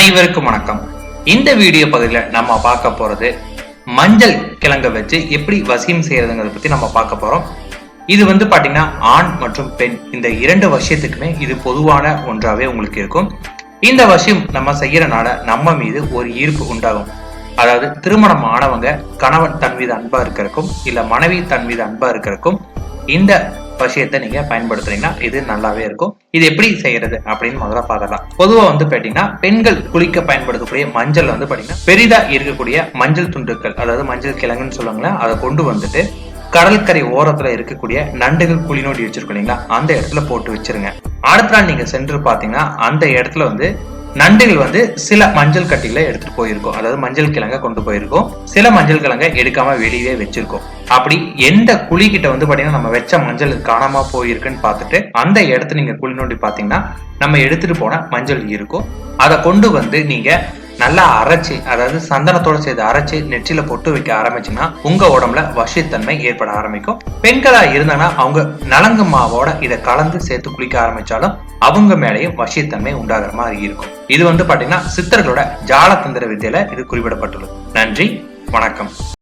அனைவருக்கும் வணக்கம். இந்த வீடியோ பகுதியில் நம்ம பார்க்க போறது மஞ்சள் கிழங்க வச்சு எப்படி வசியம் செய்யறதுங்கிறத பத்தி நம்ம பார்க்க போறோம். இது வந்து பாத்தீங்கன்னா ஆண் மற்றும் பெண் இந்த இரண்டு விஷயத்துக்குமே இது பொதுவான ஒன்றாவே உங்களுக்கு இருக்கும். இந்த வசியம் நம்ம செய்யறனால நம்ம மீது ஒரு ஈர்ப்பு உண்டாகும். அதாவது திருமணம் ஆனவங்க கணவன் தன் மீது அன்பா இருக்கிறக்கும் இல்ல மனைவி தன் மீது அன்பா இருக்கிறக்கும் இந்த விஷயத்தை நீங்க பயன்படுத்துறீங்கன்னா இது நல்லாவே இருக்கும். இது எப்படி செய்யறது அப்படின்னு முதல்ல பார்க்கலாம் பொதுவா வந்து பாத்தீங்கன்னா பெண்கள் குளிக்க பயன்படுத்தக்கூடிய மஞ்சள் வந்து பாத்தீங்கன்னா பெரிதா இருக்கக்கூடிய மஞ்சள் துண்டுகள் அதாவது மஞ்சள் கிழங்குன்னு சொல்லுவாங்களே அதை கொண்டு வந்துட்டு கடற்கரை ஓரத்துல இருக்கக்கூடிய நண்டுகள் குளிநோண்டி வச்சிருக்கோம் இல்லைங்களா? அந்த இடத்துல போட்டு வச்சிருங்க. அடுத்த நாள் நீங்க சென்று பாத்தீங்கன்னா அந்த இடத்துல வந்து நண்டுகள் வந்து சில மஞ்சள் கட்டிகளை எடுத்துட்டு போயிருக்கோம். அதாவது மஞ்சள் கிழங்க கொண்டு போயிருக்கோம். சில மஞ்சள் கிழங்க எடுக்காம வெளியே வச்சிருக்கோம். அப்படி எந்த குழி கிட்ட வந்து பாத்தீங்கன்னா நம்ம வச்ச மஞ்சள் காணாம போயிருக்குன்னு பார்த்துட்டு அந்த இடத்த நீங்க குழி நோண்டி பாத்தீங்கன்னா நம்ம எடுத்துட்டு போன மஞ்சள் இருக்கும். அதை கொண்டு வந்து நீங்க நல்லா அரைச்சி அதாவது சந்தனத்தோட சேர்த்து அரைச்சி நெற்றில பொட்டு வைக்க ஆரம்பிச்சுன்னா உங்க உடம்புல வசித்தன்மை ஏற்பட ஆரம்பிக்கும். பெண்களா இருந்தாங்கன்னா அவங்க நலங்கு மாவோட இதை கலந்து சேர்த்து குளிக்க ஆரம்பிச்சாலும் அவங்க மேலேயும் வசித்தன்மை உண்டாகிற மாதிரி இருக்கும். இது வந்து பாத்தீங்கன்னா சித்தர்களோட ஜாலதந்திர வித்தியில இது குறிப்பிடப்பட்டுள்ளது. நன்றி வணக்கம்.